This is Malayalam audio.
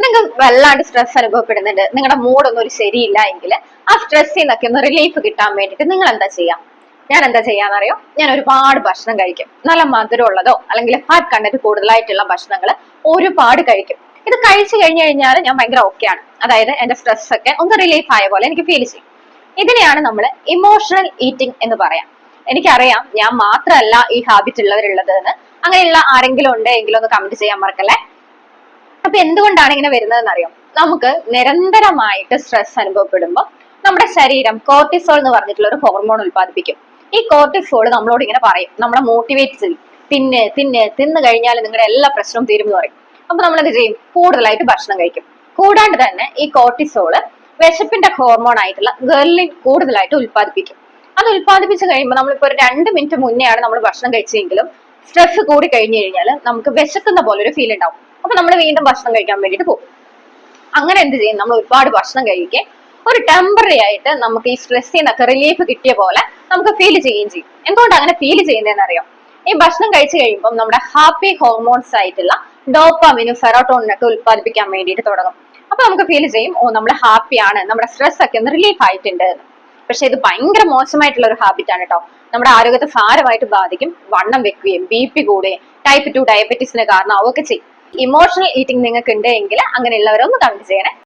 നിങ്ങൾക്ക് വല്ലാണ്ട് സ്ട്രെസ് അനുഭവപ്പെടുന്നുണ്ട്. നിങ്ങളുടെ മൂഡൊന്നും ഒരു ശരിയില്ല എങ്കിൽ ആ സ്ട്രെസ്സിൽ നിന്നൊക്കെ ഒന്ന് റിലീഫ് കിട്ടാൻ വേണ്ടിയിട്ട് നിങ്ങൾ എന്താ ചെയ്യാം? ഞാൻ എന്താ ചെയ്യാന്നറിയോ? ഞാൻ ഒരുപാട് ഭക്ഷണം കഴിക്കും. നല്ല മധുരമുള്ളതോ അല്ലെങ്കിൽ ഫാറ്റ് കണ്ടന്റ് കൂടുതലായിട്ടുള്ള ഭക്ഷണങ്ങൾ ഒരുപാട് കഴിക്കും. ഇത് കഴിച്ചു കഴിഞ്ഞു കഴിഞ്ഞാൽ ഞാൻ ഭയങ്കര ആണ്. അതായത് എന്റെ സ്ട്രെസ് ഒക്കെ ഒന്ന് റിലീഫ് ആയ പോലെ എനിക്ക് ഫീൽ ചെയ്യും. ഇതിനെയാണ് നമ്മൾ ഇമോഷണൽ ഈറ്റിംഗ് എന്ന് പറയാം. എനിക്കറിയാം ഞാൻ മാത്രമല്ല ഈ ഹാബിറ്റ് ഉള്ളവരുള്ളത് എന്ന് അങ്ങനെയുള്ള ആരെങ്കിലും ഉണ്ടെങ്കിൽ ഒന്ന് കമന്റ് ചെയ്യാൻ മറക്കല്ലേ? അപ്പൊ എന്തുകൊണ്ടാണ് ഇങ്ങനെ വരുന്നതെന്ന് അറിയാം നമുക്ക് നിരന്തരമായിട്ട് സ്ട്രെസ് അനുഭവപ്പെടുമ്പോൾ നമ്മുടെ ശരീരം കോർട്ടിസോൾ എന്ന് പറഞ്ഞിട്ടുള്ള ഒരു ഹോർമോൺ ഉൽപ്പാദിപ്പിക്കും. ഈ കോർട്ടിസോൾ നമ്മളോട് ഇങ്ങനെ പറയും. നമ്മളെ മോട്ടിവേറ്റ് ചെയ്യും. തിന്ന് തിന്ന് തിന്ന് കഴിഞ്ഞാൽ നിങ്ങളുടെ എല്ലാ പ്രശ്നവും തീരും എന്ന് പറയും. അപ്പൊ നമ്മൾ എന്ത് ചെയ്യും? കൂടുതലായിട്ട് ഭക്ഷണം കഴിക്കും. കൂടാണ്ട് തന്നെ ഈ കോർട്ടിസോൾ വിശപ്പിന്റെ ഹോർമോൺ ആയിട്ടുള്ള ഗർലിൻ കൂടുതലായിട്ട് ഉൽപ്പാദിപ്പിക്കും. അത് ഉൽപ്പാദിപ്പിച്ച് കഴിയുമ്പോൾ നമ്മളിപ്പോ ഒരു രണ്ട് മിനിറ്റ് മുന്നെയാണ് നമ്മൾ ഭക്ഷണം കഴിച്ചെങ്കിലും സ്ട്രെസ് കൂടി കഴിഞ്ഞു കഴിഞ്ഞാൽ നമുക്ക് വിശക്കുന്ന പോലെ ഒരു ഫീൽ ഉണ്ടാവും. അപ്പൊ നമ്മൾ വീണ്ടും ഭക്ഷണം കഴിക്കാൻ വേണ്ടിയിട്ട് പോകും. അങ്ങനെ എന്ത് ചെയ്യും? നമ്മൾ ഒരുപാട് ഭക്ഷണം കഴിക്കുക ഒരു ടെമ്പററി ആയിട്ട് നമുക്ക് ഈ സ്ട്രെസ്സിൽ നിന്നൊക്കെ റിലീഫ് കിട്ടിയ പോലെ നമുക്ക് ഫീൽ ചെയ്യുകയും ചെയ്യും. എന്തുകൊണ്ട് അങ്ങനെ ഫീൽ ചെയ്യുന്നതെന്ന് അറിയാം? ഈ ഭക്ഷണം കഴിച്ചു കഴിയുമ്പോൾ നമ്മുടെ ഹാപ്പി ഹോർമോൺസ് ആയിട്ടുള്ള ഡോപ്പാമിനും ഫെറോട്ടോണിനൊക്കെ ഉത്പാദിപ്പിക്കാൻ വേണ്ടിയിട്ട് തുടങ്ങും. അപ്പൊ നമുക്ക് ഫീൽ ചെയ്യും ഓ നമ്മൾ ഹാപ്പിയാണ് നമ്മുടെ സ്ട്രെസ് ഒക്കെ ഒന്ന് റിലീഫ് ആയിട്ടുണ്ട് പക്ഷെ ഇത് ഭയങ്കര മോശമായിട്ടുള്ള ഒരു ഹാബിറ്റ് ആണ് കേട്ടോ നമ്മുടെ ആരോഗ്യത്തെ സാരമായിട്ട് ബാധിക്കും വണ്ണം വെക്കുകയും ബി പി കൂടുകയും ടൈപ്പ് ടു ഡയബറ്റീസിന് കാരണമാവുകയൊക്കെ ചെയ്യും. ഇമോഷണൽ ഈറ്റിംഗ് നിങ്ങൾക്ക് ഉണ്ട് എങ്കിൽ അങ്ങനെയുള്ളവരൊന്ന് കമന്റ് ചെയ്യണേ.